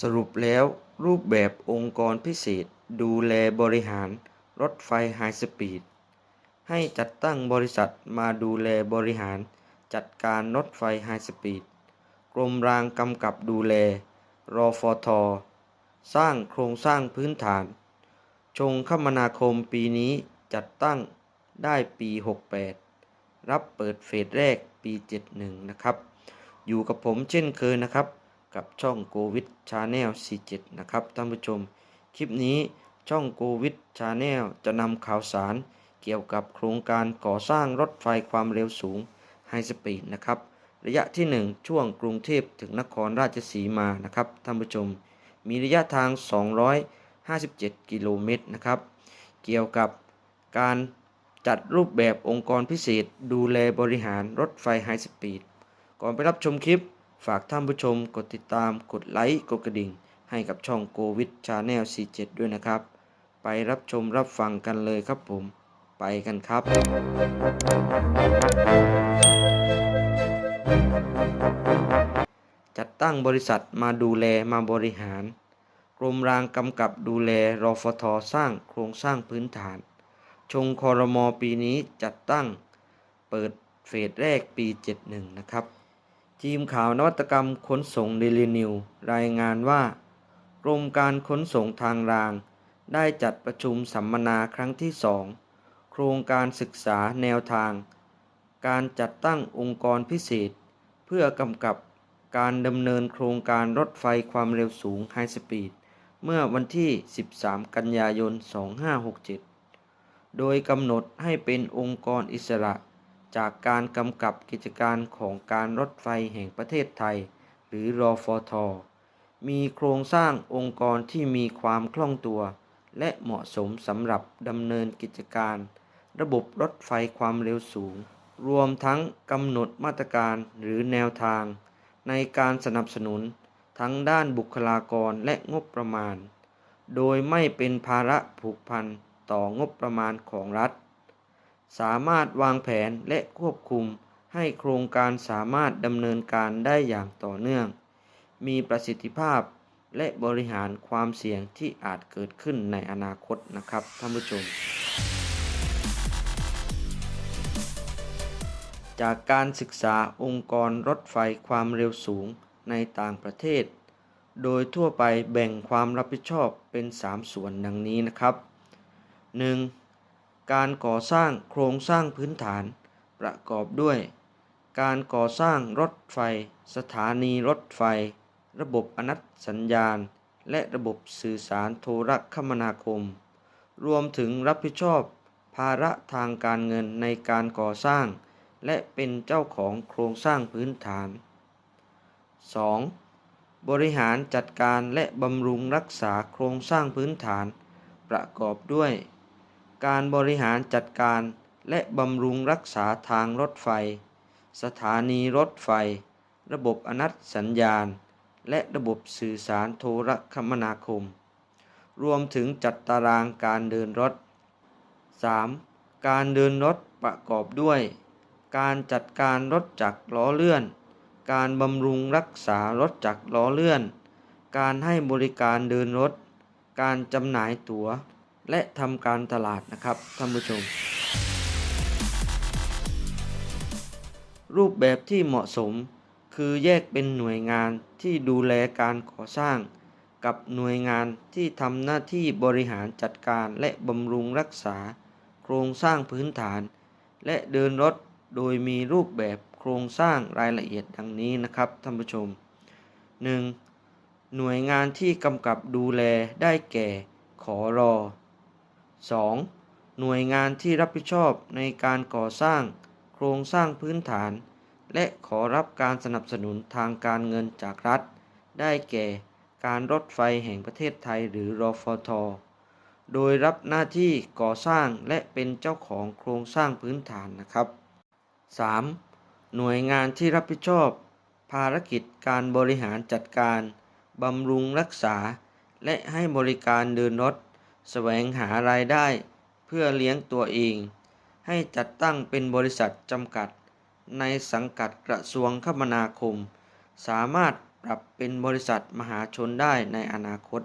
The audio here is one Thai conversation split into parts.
สรุปแล้วรูปแบบองค์กรพิเศษดูแลบริหารรถไฟไฮสปีด ให้จัดตั้งบริษัทมาดูแลบริหารจัดการรถไฟไฮสปีด กรมรางกำกับดูแล รอฟทสร้างโครงสร้างพื้นฐาน ชงคมนาคมปีนี้จัดตั้งได้ปี 68 รับเปิดเฟสแรกปี 71 นะครับ อยู่กับผมเช่นเคยนะครับ กับช่องโกวิดชาแนล47 นะครับท่านผู้ชม คลิปนี้ช่องโกวิดชาแนลจะนำข่าวสาร เกี่ยวกับโครงการก่อสร้างรถไฟความเร็วสูงไฮสปีดนะครับ ระยะที่ 1 ช่วงกรุงเทพถึงนครราชสีมานะครับท่านผู้ชม มีระยะทาง 257 กิโลเมตรนะครับ เกี่ยวกับการจัดรูปแบบองค์กรพิเศษ ดูแลบริหารรถไฟไฮสปีด ก่อนไปรับชมคลิป ฝากท่านผู้ชมกดติดตามกดไลค์กดกระดิ่ง ให้กับช่องโกวิดชาแนล47 ด้วยนะครับ ไปรับชมรับฟังกันเลยครับผม ไปกันครับจัดตั้งบริษัทมาดูแลมาบริหาร กรมรางกำกับดูแลรอฟทสร้างโครงสร้างพื้นฐาน ชงคอรมอปีนี้จัดตั้งเปิดเฟสแรกปี 71 นะครับ ทีมข่าวนวัตกรรมขนส่งเดลินิวรายงานว่า กรมการขนส่งทางราง ได้จัดประชุมสัมมนาครั้งที่2โครงการศึกษาแนวทาง การจัดตั้งองค์กรพิเศษ เพื่อกำกับการดำเนินโครงการรถไฟความเร็วสูงไฮสปีดเมื่อวันที่ 13 กันยายน 2567 โดยกำหนดให้เป็นองค์กรอิสระ จากการกำกับกิจการของการรถไฟแห่งประเทศไทย หรือรอฟทมีโครงสร้างองค์กรที่มีความคล่องตัว และเหมาะสมสำหรับดำเนินกิจการ ระบบรถไฟความเร็วสูง รวมทั้งกำหนดมาตรการหรือแนวทาง ในการสนับสนุน ทั้งด้านบุคลากรและงบประมาณ โดยไม่เป็นภาระผูกพันต่องบประมาณของรัฐ สามารถวางแผนและควบคุมให้โครงการสามารถดำเนินการได้อย่างต่อเนื่อง มีประสิทธิภาพและบริหารความเสี่ยงที่อาจเกิดขึ้นในอนาคตนะครับท่านผู้ชม จากการศึกษาองค์กรรถไฟความเร็วสูงในต่างประเทศ โดยทั่วไปแบ่งความรับผิดชอบเป็น 3 ส่วนดังนี้นะครับ 1. การก่อสร้างโครงสร้างพื้นฐาน ประกอบด้วย การก่อสร้างรถไฟ สถานีรถไฟ ระบบอนัตสัญญาณ และระบบสื่อสารโทรคมนาคม รวมถึงรับผิดชอบ ภาระทางการเงินในการก่อสร้าง และเป็นเจ้าของโครงสร้างพื้นฐาน 2. บริหารจัดการและบำรุงรักษาโครงสร้างพื้นฐาน ประกอบด้วย การบริหารจัดการและบำรุงรักษาทางรถไฟ สถานีรถไฟ ระบบอนัตสัญญาณ และระบบสื่อสารโทรคมนาคม รวมถึงจัดตารางการเดินรถ 3. การเดินรถประกอบด้วย การจัดการรถจักรล้อเลื่อน การบำรุงรักษารถจักรล้อเลื่อน การให้บริการเดินรถ การจำหน่ายตั๋ว และทำการตลาดนะครับท่านผู้ชม รูปแบบที่เหมาะสมคือแยกเป็นหน่วยงานที่ดูแลการก่อสร้าง กับหน่วยงานที่ทำหน้าที่บริหารจัดการและบำรุงรักษา โครงสร้างพื้นฐาน และเดินรถโดยมีรูปแบบโครงสร้างรายละเอียดดังนี้นะครับท่านผู้ชม 1. หน่วยงานที่กำกับดูแลได้แก่ขอรอ 2. หน่วยงานที่รับผิดชอบในการก่อสร้าง โครงสร้างพื้นฐาน และขอรับการสนับสนุนทางการเงินจากรัฐ ได้แก่การรถไฟแห่งประเทศไทยหรือรอฟท โดยรับหน้าที่ก่อสร้างและเป็นเจ้าของโครงสร้างพื้นฐานนะครับ 3. หน่วยงานที่รับผิดชอบ ภารกิจการบริหารจัดการ บำรุงรักษา และให้บริการเดินรถ แสวงหารายได้เพื่อเลี้ยงตัวเอง ให้จัดตั้งเป็นบริษัทจำกัด ในสังกัดกระทรวงคมนาคม สามารถปรับเป็นบริษัทมหาชนได้ในอนาคต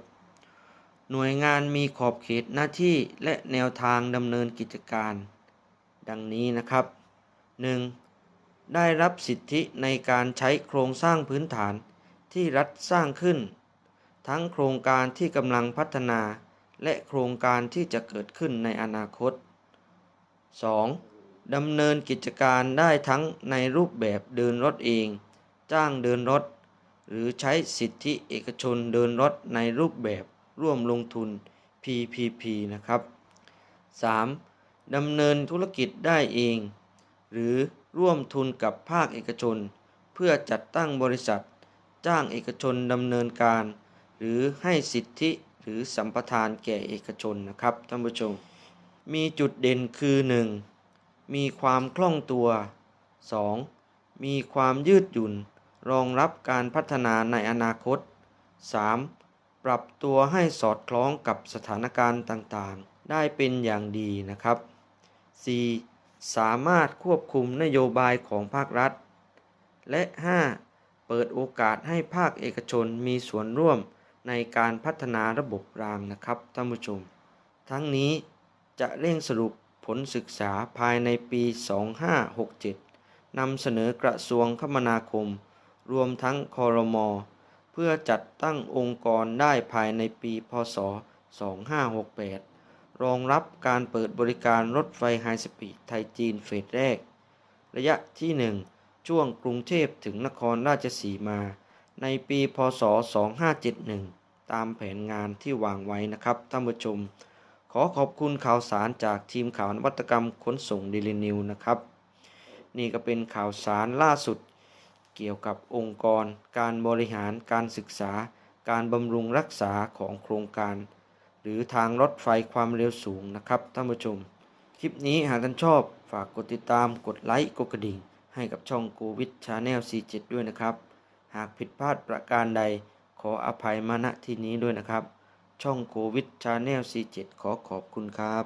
หน่วยงานมีขอบเขตหน้าที่และแนวทางดำเนินกิจการ ดังนี้นะครับ 1. ได้รับสิทธิในการใช้โครงสร้างพื้นฐานที่รัฐสร้างขึ้น ทั้งโครงการที่กำลังพัฒนา และโครงการที่จะเกิดขึ้นในอนาคต 2. ดำเนินกิจการได้ทั้งในรูปแบบเดินรถเอง จ้างเดินรถ หรือใช้สิทธิเอกชนเดินรถในรูปแบบร่วมลงทุน PPP นะครับ 3. ดำเนินธุรกิจได้เอง หรือร่วมทุนกับภาคเอกชน เพื่อจัดตั้งบริษัท จ้างเอกชนดำเนินการ หรือให้สิทธิ หรือสัมปทานแก่เอกชนนะครับท่านผู้ชม มีจุดเด่นคือ 1. มีความคล่องตัว 2. มีความยืดหยุ่น รองรับการพัฒนาในอนาคต 3. ปรับตัวให้สอดคล้องกับสถานการณ์ต่างๆ ได้เป็นอย่างดีนะครับ 4. สามารถควบคุมนโยบายของภาครัฐ และ 5. เปิดโอกาสให้ภาคเอกชนมีส่วนร่วม ในการพัฒนาระบบรางนะครับท่านผู้ชม ทั้งนี้จะเร่งสรุปผลศึกษาภายในปี 2567 นำเสนอกระทรวงคมนาคม รวมทั้งคอรมอเพื่อจัดตั้งองค์กรได้ภายในปีพศ 2568 รองรับการเปิดบริการรถไฟไฮสปีดไทยจีนเฟสแรก ระยะที่ 1 ช่วงกรุงเทพถึงนครราชสีมา ในปีพศ 2571 ตามแผนงานที่วางไว้นะครับท่านผู้ชม ขอขอบคุณข่าวสารจากทีมข่าวนวัตกรรมขนส่งเดลินิวนะครับ นี่ก็เป็นข่าวสารล่าสุด เกี่ยวกับองค์กร การบริหารการศึกษา การบำรุงรักษาของโครงการ หรือทางรถไฟความเร็วสูงนะครับท่านผู้ชม คลิปนี้หากท่านชอบฝากกดติดตามกดไลค์กดกระดิ่งให้กับช่องโ o วิดชาแนล47ด้วยนะครับ หากผิดพลาดประการใดขออภัยมาณที่นี้ด้วยนะครับ ช่องโควิดชาแนล47ขอขอบคุณครับ